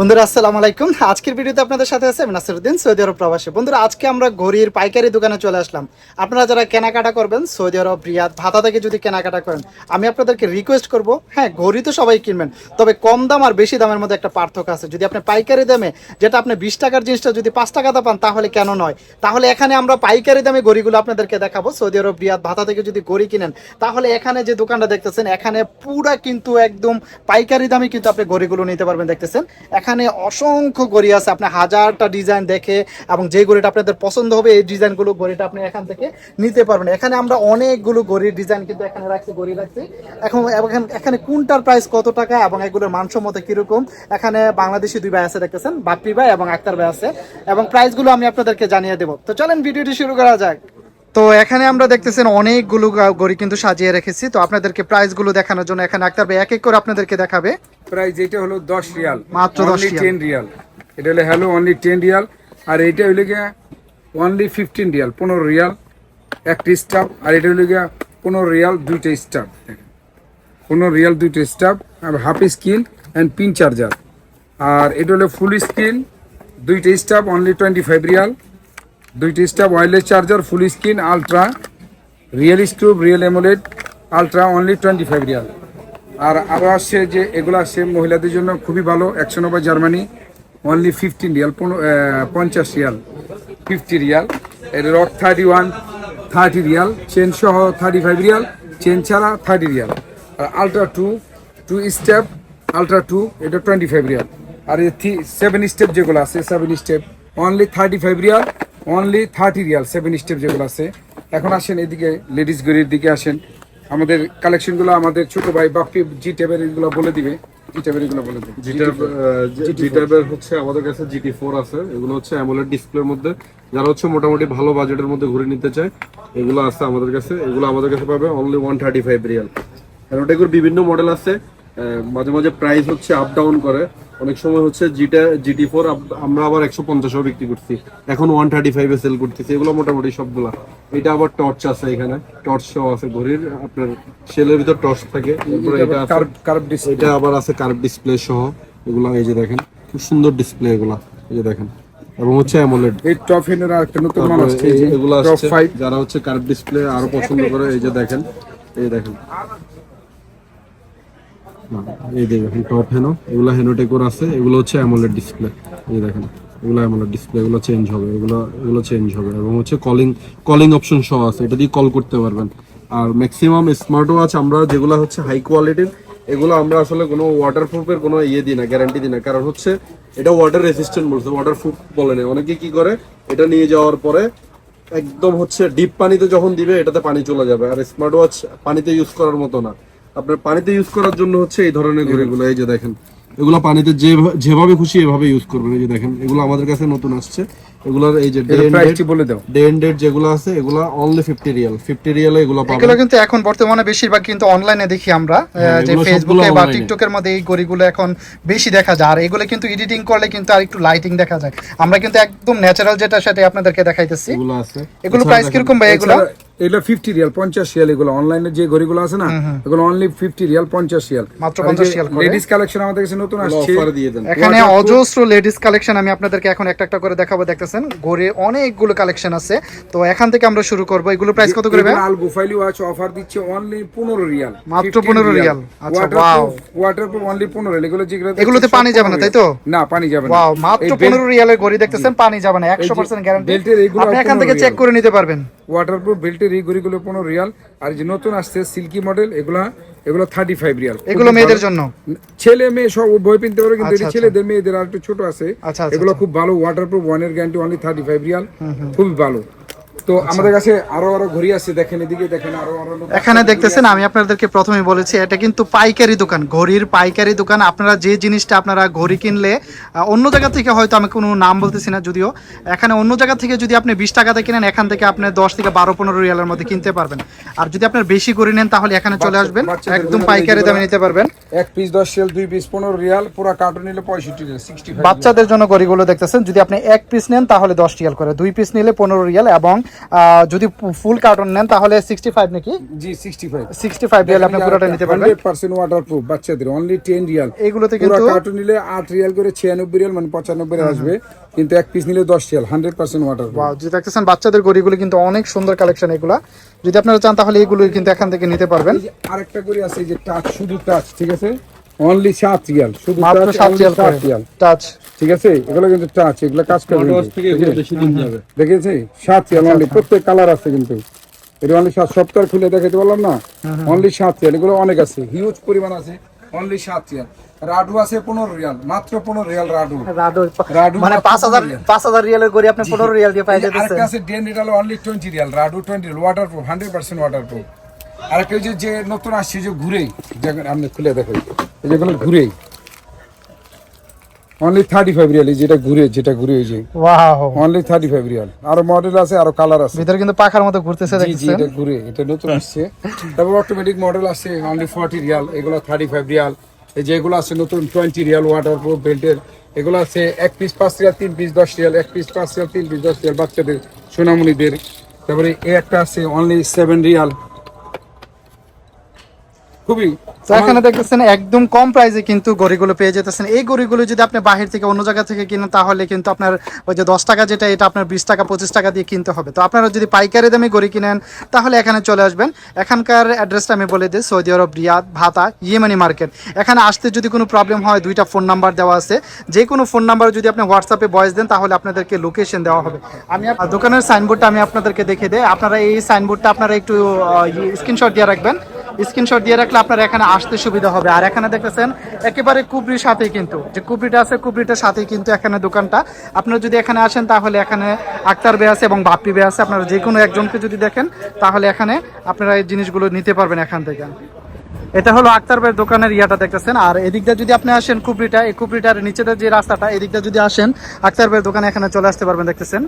বন্ধুরা, আসসালামু আলাইকুম। আজকের ভিডিওতে আপনাদের সাথে আছে আমি নাসিরুদ্দিন, সৌদি আরব প্রবাসী। বন্ধুরা, আজকে আমরা ঘড়ির পাইকারি দোকানে চলে আসলাম। আপনারা যারা কেনাকাটা করবেন, সৌদি আরব, রিয়াদ, ভাতা থেকে যদি কেনাকাটা করেন, আমি আপনাদেরকে রিকোয়েস্ট করব হ্যাঁ ঘড়ি তো সবাই কিনবেন, তবে কম দাম আর বেশি দামের মধ্যে একটা পার্থক্য আছে। যদি আপনি পাইকারি দামে, যেটা আপনি বিশ টাকার জিনিসটা যদি পাঁচ টাকাতে পান, তাহলে কেন নয়? তাহলে এখানে আমরা পাইকারি দামে ঘড়িগুলো আপনাদেরকে দেখাবো। সৌদি আরব, রিয়াদ, ভাতা থেকে যদি ঘড়ি কিনেন, তাহলে এখানে যে দোকানটা দেখতেছেন, এখানে পুরা কিন্তু একদম পাইকারি দামে কিন্তু আপনি ঘড়িগুলো নিতে পারবেন, দেখতেছেন? এখানে অসংখ্য ঘড়ি আছে। আপনি হাজারটা ডিজাইন দেখে এবং যে ঘড়িটা আপনাদের পছন্দ হবে, এই ডিজাইনগুলো ঘড়িটা আপনি এখান থেকে নিতে পারবেন। এখানে আমরা অনেকগুলো ঘড়ির ডিজাইন কিন্তু এখানে রাখছি ঘড়ি রাখছি। এখন এখন- এখানে কোনটার প্রাইস কত টাকা এবং এগুলোর মানসম্মত কীরকম? এখানে বাংলাদেশি দুই ভাই আছে দেখতেছেন বাপ্পি ভাই এবং আক্তার ভাই আছে। এবং প্রাইসগুলো আমি আপনাদেরকে জানিয়ে দেবো। তো চলেন ভিডিওটি শুরু করা যাক। তো এখানে আমরা দেখতেছেন অনেকগুলো গা- ঘড়ি কিন্তু সাজিয়ে রেখেছি। তো আপনাদেরকে প্রাইসগুলো দেখানোর জন্য এখানে আক্তার ভাই এক এক করে আপনাদেরকে দেখাবে। প্রাইস এটা হলো দশ রিয়াল। মাত্র 10 রিয়াল। Ten Real. এটা হলো হ্যালো অনলি টেন রিয়াল। আর এটা হইলে গিয়া অনলি ফিফটিন রিয়াল পনেরো রিয়াল। একটা স্টাফ আর এটা হইলে গিয়া পনেরো রিয়াল দুইটা স্টাফ। পনেরো রিয়াল দুইটা staff R half screen and pin charger আর এটা হলো ফুল স্ক্রিন দুইটা staff only twenty five Real. দুইটা staff wireless charger full screen ultra real স্ক্রুপ real AMOLED ultra only twenty five Real. আর আরও আসছে যে এগুলো আসছে মহিলাদের জন্য খুবই ভালো, একশো নব্বই জার্মানি অনলি ফিফটিন রিয়াল পঞ্চাশ রিয়াল ফিফটি রিয়াল। Rock thirty one thirty Real chain সহ থার্টি ফাইভ রিয়াল চেন ছাড়া থার্টি রিয়াল। আর ultra two two step ultra two এটা টোয়েন্টি ফাইভ রিয়াল। আর থ্রি সেভেন স্টেপ যেগুলো আছে seven step only thirty five Real only thirty Real seven step যেগুলো আছে। এখন আসেন এদিকে লেডিস গড়ির দিকে আসেন। আমাদের কালেকশনগুলো আমাদের ছোট ভাই বাপ্পি জি টেবের এগুলো বলে দিবে। জি টেবের এগুলো বলে দিবে। জি ট্যাবের হচ্ছে আমাদের কাছে জিটি ফোর আছে। এগুলো হচ্ছে অ্যামোলেড ডিসপ্লের মধ্যে। যারা হচ্ছে মোটামুটি ভালো বাজেটের মধ্যে ঘুরে নিতে চায় এগুলো আছে আমাদের কাছে। এগুলো আমাদের কাছে পাবে only one thirty five Real. কারণ ওটা বিভিন্ন মডেল আছে। মাঝে মাঝে প্রাইস হচ্ছে আপ ডাউন করে। অনেক সময় হচ্ছে জিটা জিটি ফোর আমরা আবার একশো পঞ্চাশও বিক্রি করছি। এখন ওয়ান থার্টি ফাইভে সেল করতেছি। এগুলো মোটামুটি সবগুলা। এটা আবার টর্চ আছে এখানে। টর্চ সহ আছে ঘড়ির। আপনার সেলের ভিতর টর্চ থাকে। এটা আবার আছে কার্ভ ডিসপ্লে সহ। এগুলা এই যে দেখেন খুব সুন্দর ডিসপ্লে এগুলা। এই যে দেখেন। এবং হচ্ছে অ্যামোলেড এই টপ হেনের আর একটা নতুন মাল আসছে এগুলো আসছে। যারা হচ্ছে কার্ভ ডিসপ্লে আরও পছন্দ করে এই যে দেখেন। এই দেখেন। এই যে দেখেন টপ হেনো এগুলো হেনো টেকোর আছে, এগুলো হচ্ছে অ্যামোলেড ডিসপ্লে এই দেখেন, এগুলো অ্যামোলেড ডিসপ্লে এগুলো চেঞ্জ হবে, এগুলো এগুলো চেঞ্জ হবে। এবং হচ্ছে কলিং কলিং অপশন সহ আছে, এটা দিয়ে কল করতে পারবেন। আর ম্যাক্সিমাম স্মার্ট ওয়াচ আমরা যেগুলো হচ্ছে হাই কোয়ালিটির এগুলো আমরা আসলে কোনো ওয়াটারপ্রুফের কোনো ইয়ে দিই না গ্যারান্টি দিই না। কারণ হচ্ছে এটা ওয়াটার রেসিস্ট্যান্ট বলছে ওয়াটারপ্রুফ বলে না। অনেকে কি করে, এটা নিয়ে যাওয়ার পরে একদম হচ্ছে ডিপ পানিতে যখন দিবে, এটাতে পানি চলে যাবে। আর স্মার্ট ওয়াচ পানিতে ইউজ করার মতো না। আপনার পানিতে ইউজ করার জন্য হচ্ছে এই ধরনের ঘড়িগুলো এই যে দেখেন। এগুলো পানিতে যে যেভাবে খুশি এভাবে ইউজ করবেন। এই যে দেখেন এগুলো আমাদের কাছে নতুন আসছে। এগুলোর এই যে বলে দাও। ডেট যেগুলো আছে এগুলো অনলি ফিফটি রিয়াল ফিফটি রিয়ালে এগুলো পাবেন। এগুলো কিন্তু এখন বর্তমানে বেশিরভাগ কিন্তু অনলাইনে দেখি আমরা হ্যাঁ, যে ফেসবুকে বা। টিকটকের মধ্যে এই ঘড়িগুলো এখন বেশি দেখা যায়। আর এগুলো কিন্তু এডিটিং করলে কিন্তু আর একটু লাইটিং দেখা যায়। আমরা কিন্তু একদম ন্যাচারাল যেটা সেটা আপনাদেরকে দেখাইতেছি। এগুলো আছে। এগুলো প্রাইস কীরকম ভাই এগুলো? এগুলো ফিফটি রিয়াল পঞ্চাশ রিয়াল এগুলো অনলাইনে যে ঘড়িগুলো আছে না এগুলো অনলি ফিফটি রিয়াল পঞ্চাশ রিয়াল মাত্র 50 রিয়াল লেডিস কালেকশন আমাদের কাছে নতুন আসছে। অফার দিয়ে দেন। এখানে অজস্র লেডিস কালেকশন আমি আপনাদেরকে এখন একটা একটা করে দেখাবো দেখতেছেন? ঘড়ি অনেকগুলো কালেকশন আছে। তো এখান থেকে আমরা শুরু করব। এগুলো প্রাইস কত করে আল গুফাইলি ওয়াচ অফার দিচ্ছে অনলি পনেরো রিয়াল মাত্র 15 রিয়াল। আচ্ছা. ওয়াটারপ্রুফ অনলি পনেরো রিয়াল এগুলো যেগুলো এগুলোতে পানি যাবে না, 15 তাই তো? না পানি যাবে না। ওয়াও মাত্র এই belt- পনেরো রিয়ালের ঘড়ি দেখতেছেন পানি যাবে না একশো পার্সেন্ট গ্যারান্টি আপনি এখান থেকে চেক করে নিতে পারবেন। ওয়াটারপ্রুফ বেল্টের এই ঘড়িগুলো পনেরো রিয়াল। আর যে নতুন আসছে সিল্কি মডেল এগুলা এগুলো থার্টি ফাইভ রিয়াল এগুলো মেয়েদের জন্য? ছেলে মেয়ে সব বই কিনতে পারবে কিন্তু আচ্ছা, এটা আচ্ছা। ছেলেদের মেয়েদের আর একটু ছোট আছে। আচ্ছা, এগুলো খুব ভালো ওয়াটারপ্রুফ ওয়ানের guarantee only thirty five Real খুবই ভালো। তো আচ্ছা। আমাদের কাছে আরও আরও ঘড়ি আছে দেখেন এদিকে দেখেন আরও আরও এখানে দেখতেছেন আমি আপনাদেরকে প্রথমে বলেছি এটা কিন্তু পাইকারি দোকান ঘড়ির পাইকারি দোকান। আপনারা যে জিনিসটা আপনারা ঘড়ি কিনলে অন্য জায়গা থেকে হয়তো আমি কোনো নাম বলতেছি না যদিও এখানে অন্য জায়গা থেকে যদি আপনি বিশ টাকাতে কিনেন এখান থেকে আপনি দশ থেকে বারো পনেরো রিয়ালের মধ্যে কিনতে পারবেন। আর যদি আপনার বেশি ঘড়ি নেন তাহলে এখানে চলে আসবেন একদম পাইকারি দামে নিতে পারবেন। এক পিস দশ রিয়াল দুই পিস পনেরো রিয়াল পুরো কার্টুন নিলে পঁয়ষট্টি রিয়াল বাচ্চাদের জন্য ঘড়িগুলো দেখতেছেন যদি আপনি এক পিস নেন তাহলে দশ রিয়াল করে। দুই পিস নিলে পনেরো রিয়াল এবং যদি ফুল কার্টন নেন তাহলে সিক্সটি ফাইভ নাকি? জি সিক্সটি ফাইভ সিক্সটি ফাইভ রিয়াল আপনি পুরোটা নিতে পারবেন। হান্ড্রেড পার্সেন্ট ওয়াটার প্রুফ বাচ্চাদের অনলি টেন রিয়াল এইগুলোতে পুরো কিন্তু কার্টুন নিলে আট রিয়াল করে ছিয়ানব্বই রিয়াল মানে পঁচানব্বই রিয়াল আসবে। কিন্তু এক পিস নিলে দশ Real hundred percent water proof Wow, যদি দেখতেছেন বাচ্চাদের গড়িগুলো কিন্তু অনেক সুন্দর কালেকশন এগুলা। যদি আপনারা চান তাহলে এগুলো কিন্তু এখান থেকে নিতে পারবেন। আরেকটা করে আছে যে টাচ শুধু টাচ ঠিক আছে? অনলি সাত রিয়াল শুধু মাত্র touch, সাত রিয়াল সাত রিয়াল টাচ ঠিক আছে? এগুলো কিন্তু টাচ এগুলো কাজ যাবে। দেখেছি সাত রিয়াল অনলি প্রত্যেক কালার আছে কিন্তু। এটা অনলি সাত সপ্তাহ খুলে দেখাতে বললাম না? অনলি সাত রিয়াল এগুলো অনেক আছে। হিউজ পরিমাণ আছে। অনলি সাত রিয়াল রাডু আছে পনেরো রিয়াল মাত্র পনেরো রিয়াল রাডু রাডো রাডু মানে পাঁচ হাজার পাঁচ হাজার রিয়ালের গড়ি আপনি পনেরো রিয়াল দিয়ে পাই এই যে আরেকটা আছে ডেন অনলি টোয়েন্টি রিয়াল রাডু twenty Real water proof hundred percent water proof আরেকটা ওই যে নতুন আসছে যে ঘুরে আপনি খুলে দেখো এই যেগুলো ঘুরেই অনলি থার্টি ফাইভ রিয়াল যেটা ঘুরে যেটা ঘুরে ওই যে। ওয়াও অনলি থার্টি ফাইভ রিয়াল আরও মডেল আছে আরও কালার আছে। ভিতরে কিন্তু পাখার মতো ঘুরতেছে এটা ঘুরে এটা নতুন আসছে। তারপর অটোমেটিক মডেল আসছে অনলি ফর্টি রিয়াল এগুলো থার্টি ফাইভ রিয়াল এই যে এগুলো আছে নতুন টোয়েন্টি রিয়াল ওয়াটার প্রুফ বেল্টের এগুলো আছে এক পিস পাঁচ রিয়াল তিন পিস দশ রিয়াল এক পিস পাঁচ রিয়াল তিন পিস দশ রিয়াল বাচ্চাদের সোনামণিদের। তারপরে এই একটা আছে অনলি সেভেন রিয়াল খুবই তো এখানে দেখতেছেন একদম কম প্রাইসে কিন্তু গড়িগুলো পেয়ে যেতেছেন। এই গড়িগুলো যদি আপনি বাহির থেকে অন্য জায়গা থেকে কিনেন, তাহলে কিন্তু আপনার ওই যে দশ টাকা যেটা, এটা আপনার বিশ টাকা, পঁচিশ টাকা দিয়ে কিনতে হবে। তো আপনারা যদি পাইকারি দামে গড়ি কিনেন, তাহলে এখানে চলে আসবেন। এখানকার অ্যাড্রেসটা আমি বলে দিই, সৌদি আরব, রিয়াদ, ভাতা, ইয়েমানি মার্কেট। এখানে আসতে যদি কোনো প্রবলেম হয়, দুইটা ফোন নাম্বার দেওয়া আছে। যে কোনো ফোন নাম্বার যদি আপনি হোয়াটসঅ্যাপে ভয়েস দেন, তাহলে আপনাদেরকে লোকেশন দেওয়া হবে। আমি দোকানের সাইনবোর্ডটা আমি আপনাদেরকে দেখে দিই। আপনারা এই সাইনবোর্ডটা আপনারা একটু স্ক্রিনশট দিয়ে রাখবেন। স্ক্রিনশট দিয়ে রাখলে আপনার এখানে আসতে সুবিধা হবে। আর এখানে দেখতেছেন, একেবারে কুবরির সাথেই কিন্তু। যে কুবরিটা আছে, কুবরিটার সাথেই কিন্তু এখানে দোকানটা। আপনারা যদি এখানে আসেন, তাহলে এখানে আক্তার বে আছে এবং বাপ্পি বে আছে। আপনারা যে কোনো একজনকে যদি দেখেন, তাহলে এখানে আপনারা এই জিনিসগুলো নিতে পারবেন এখান থেকে। এটা হলো আক্তার বের দোকানের ইয়াটা দেখতেছেন। আর এদিকটা যদি আপনি আসেন কুবরিটা, এই কুবরিটার নিচেদের যে রাস্তাটা, এদিকটা যদি আসেন, আক্তার বের দোকানে এখানে চলে আসতে পারবেন দেখতেছেন।